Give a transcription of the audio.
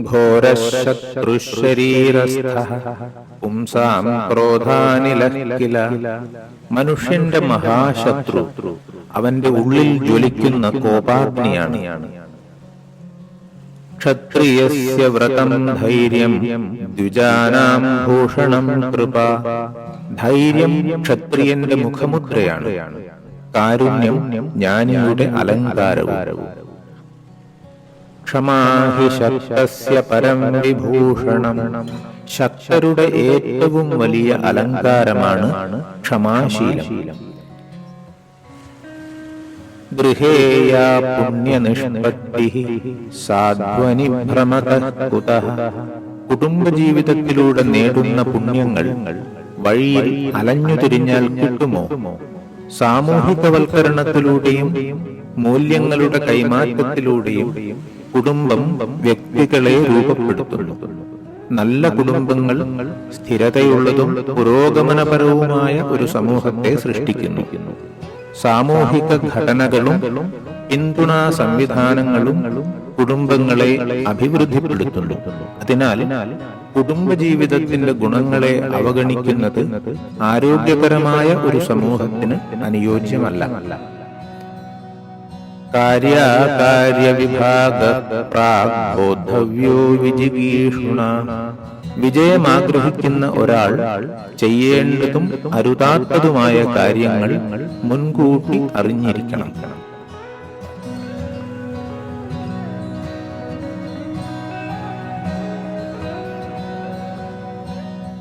ഘോരശത്രുശരീരസ്ഥ. പുംസാം മനുഷ്യന്റെ മഹാശത്രു. അവന്റെ ഉള്ളിൽ ജ്വലിക്കുന്ന കോപാഗ്നിയാണ്. ക്ഷത്രിയസ്യ വ്രതം ധൈര്യം. ദ്വിജാനാം ഭൂഷണം കൃപ. ധൈര്യം ക്ഷത്രിയന്റെ മുഖമുദ്രയാണ്. കാരുണ്യം ജ്ഞാനിയുടെ അലങ്കാരവും. ശക്തസ്യ പരം വിഭൂഷണം. ശക്തരുടെ ഏറ്റവും വലിയ അലങ്കാരമാണ് ക്ഷമാശീലം. ഗൃഹേയാ പുണ്യനിഷ്പത്തി സാധ്വനി ഭ്രമത കുതഃ. കുടുംബജീവിതത്തിലൂടെ നേടുന്ന പുണ്യങ്ങൾ വഴിയിൽ അലഞ്ഞു തിരിഞ്ഞാൽ കിട്ടുമോ? സാമൂഹികവൽക്കരണത്തിലൂടെയും മൂല്യങ്ങളുടെ കൈമാറ്റത്തിലൂടെയും കുടുംബം വ്യക്തികളെ രൂപപ്പെടുത്തുന്നു. നല്ല കുടുംബങ്ങൾ സ്ഥിരതയുള്ളതും പുരോഗമനപരവുമായ ഒരു സമൂഹത്തെ സൃഷ്ടിക്കുന്നു. സാമൂഹിക ഘടനകളും പിന്തുണാ സംവിധാനങ്ങളും കുടുംബങ്ങളെ അഭിവൃദ്ധിപ്പെടുത്തുന്നു. അതിനാൽ കുടുംബജീവിതത്തിന്റെ ഗുണങ്ങളെ അവഗണിക്കുന്നത് ആരോഗ്യകരമായ ഒരു സമൂഹത്തിന് അനുയോജ്യമല്ല. കാര്യകാര്യവിഭാഗ പ്രാഗ്ബോധവ്യോ വിജിഗീഷുണ വിജയമാഗ്രഹിക്കുന്ന ഒരാൾ ചെയ്യേണ്ടതും അരുതാത്തതുമായ കാര്യങ്ങൾ മുൻകൂട്ടി അറിഞ്ഞിരിക്കണം.